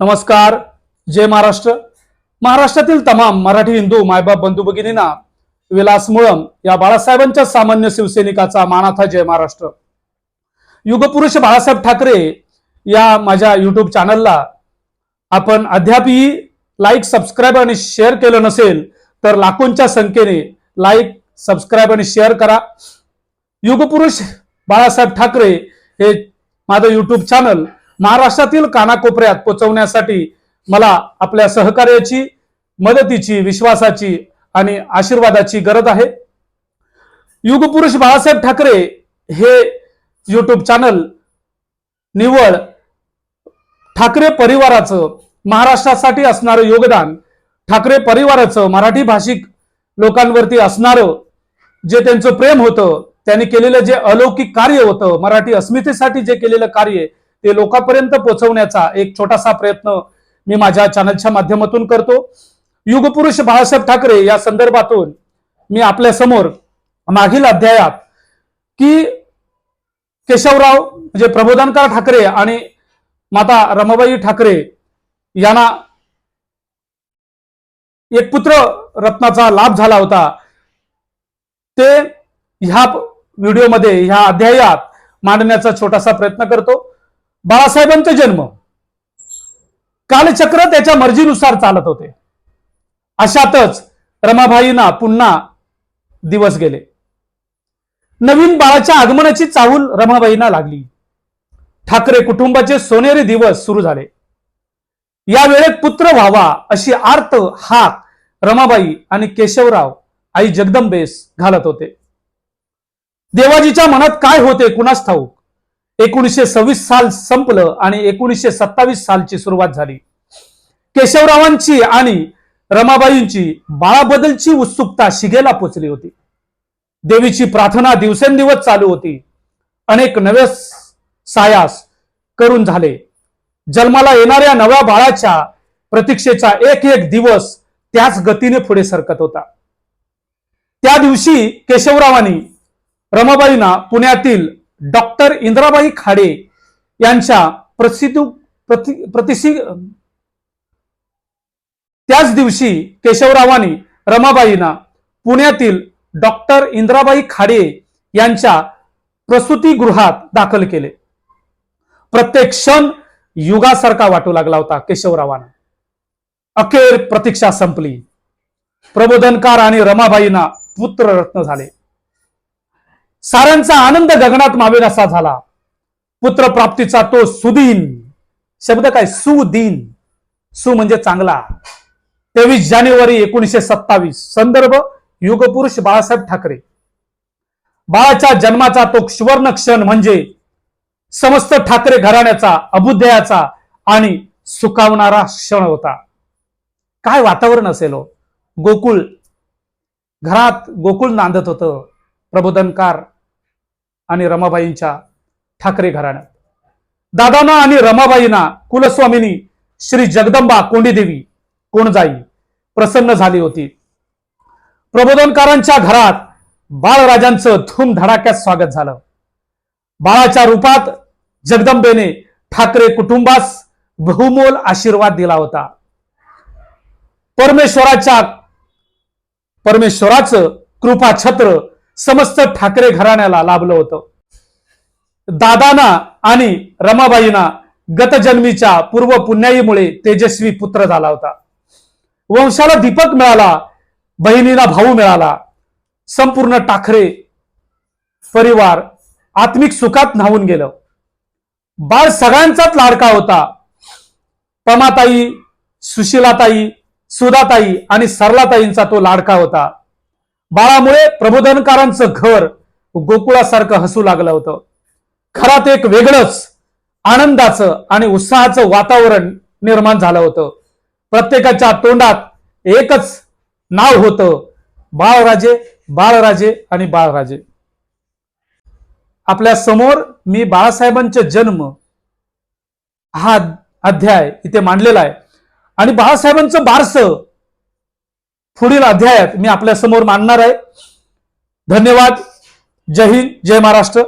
नमस्कार जय महाराष्ट्र. महाराष्ट्रातील तमाम मराठी हिंदू मायबाप बंधू भगिनींना विलास मुळम या बाळासाहेबांच्या सामान्य शिवसैनिकाचा मानाथा जय महाराष्ट्र. युगपुरुष बाळासाहेब ठाकरे या माझ्या युट्यूब चॅनलला आपण अद्यापही लाईक सबस्क्राईब आणि शेअर केलं नसेल तर लाखोंच्या संख्येने लाईक सबस्क्राईब आणि शेअर करा. युगपुरुष बाळासाहेब ठाकरे हे माझं युट्यूब चॅनल महाराष्ट्रातील कानाकोपऱ्यात पोहोचवण्यासाठी मला आपल्या सहकार्याची मदतीची विश्वासाची आणि आशीर्वादाची गरज आहे. युगपुरुष बाळासाहेब ठाकरे हे युट्यूब चॅनल निव्वळ ठाकरे परिवाराचं महाराष्ट्रासाठी असणारं योगदान ठाकरे परिवाराचं मराठी भाषिक लोकांवरती असणारं जे त्यांचं प्रेम होतं त्यांनी केलेलं जे अलौकिक कार्य होतं मराठी अस्मितेसाठी जे केलेलं कार्य ते लोकांपर्यंत पोहोचवण्याचा एक छोटासा प्रयत्न मी माझ्या चॅनलच्या माध्यमातून करतो. युगपुरुष बाळासाहेब ठाकरे या संदर्भातून मी आपल्यासमोर मागील अध्यायात की केशवराव म्हणजे प्रबोधनकार ठाकरे आणि माता रमाबाई ठाकरे यांना एक पुत्र रत्नाचा लाभ झाला होता. ते ह्या व्हिडिओमध्ये ह्या अध्यायात मांडण्याचा छोटासा प्रयत्न करतो. बाळासाहेबांचा जन्म. कालचक्र त्याच्या मर्जीनुसार चालत होते. अशातच रमाबाईंना पुन्हा दिवस गेले. नवीन बाळाच्या आगमनाची चाहूल रमाबाईंना लागली. ठाकरे कुटुंबाचे सोनेरी दिवस सुरू झाले. या वेळेत पुत्र व्हावा अशी आर्त हाक रमाबाई आणि केशवराव आई जगदंबेस घालत होते. देवाजीच्या मनात काय होते कुणास ठाऊक? एकोणीसशे सव्वीस साल संपलं आणि एकोणीसशे सत्तावीस सालची सुरुवात झाली. केशवरावांची आणि रमाबाईंची बाळाबद्दलची उत्सुकता शिगेला पोचली होती. देवीची प्रार्थना दिवसेंदिवस चालू होती. अनेक नवे सायास करून झाले. जन्माला येणाऱ्या नव्या बाळाच्या प्रतीक्षेचा एक एक दिवस त्याच गतीने पुढे सरकत होता. त्या दिवशी केशवरावांनी रमाबाईंना पुण्यातील डॉक्टर इंद्राबाई खाडे यांच्या प्रसिद्ध प्रति प्रतिसी त्याच दिवशी केशवरावांनी रमाबाईंना पुण्यातील डॉक्टर इंद्राबाई खाडे यांच्या प्रसूतीगृहात दाखल केले. प्रत्येक क्षण युगासारखा वाटू लागला होता केशवरावांना अखेर प्रतीक्षा संपली. प्रबोधनकार आणि रमाबाईंना पुत्ररत्न झाले. साऱ्यांचा आनंद गगनात मावेन असा झाला. पुत्र प्राप्तीचा तो सुदीन. शब्द काय? सुदीन. सु म्हणजे चांगला. तेवीस जानेवारी एकोणीसशे सत्तावीस. संदर्भ युगपुरुष बाळासाहेब ठाकरे. बाळाच्या जन्माचा तो सुवर्ण क्षण म्हणजे समस्त ठाकरे घराण्याचा अबुद्धयाचा आणि सुकावणारा क्षण होता. काय वातावरण असेल हो? गोकुळ. घरात गोकुळ नांदत होतं. प्रबोधनकार आणि रमाबाईंच्या ठाकरे घराण्यात. दादांना आणि रमाबाईंना कुलस्वामिनी श्री जगदंबा कोंडीदेवी कोणजाई प्रसन्न झाली होती. प्रबोधनकारांच्या घरात बाळराजांचं धूमधडाक्यात स्वागत झालं. बाळाच्या रूपात जगदंबेने ठाकरे कुटुंबास बहुमोल आशीर्वाद दिला होता. परमेश्वराच्या परमेश्वराचं कृपा छत्र समस्त ठाकरे घराण्याला लाभलं होतं. दादाना आणि रमाबाईंना गतजन्मीच्या पूर्व पुण्याईमुळे तेजस्वी पुत्र झाला होता. वंशाला दीपक मिळाला बहिणीला भाऊ मिळाला. संपूर्ण टाकरे परिवार आत्मिक सुखात न्हावून गेलं. बाळ सगळ्यांचाच लाडका होता. पमाताई सुशीलाताई सुधाताई आणि सरलाताईंचा तो लाडका होता. बाळामुळे प्रबोधनकारांचं घर गोकुळासारखं हसू लागलं होतं. घरात एक वेगळंच आनंदाचं आणि उत्साहाचं वातावरण निर्माण झालं होतं. प्रत्येकाच्या तोंडात एकच नाव होतं बाळराजे बाळराजे आणि बाळराजे. आपल्यासमोर मी बाळासाहेबांचा जन्म हा अध्याय इथे मांडलेला आहे. आणि बाळासाहेबांचं बारसं पुढील अध्यायात मी आपल्यासमोर मांडणार आहे. धन्यवाद. जय हिंद जय महाराष्ट्र.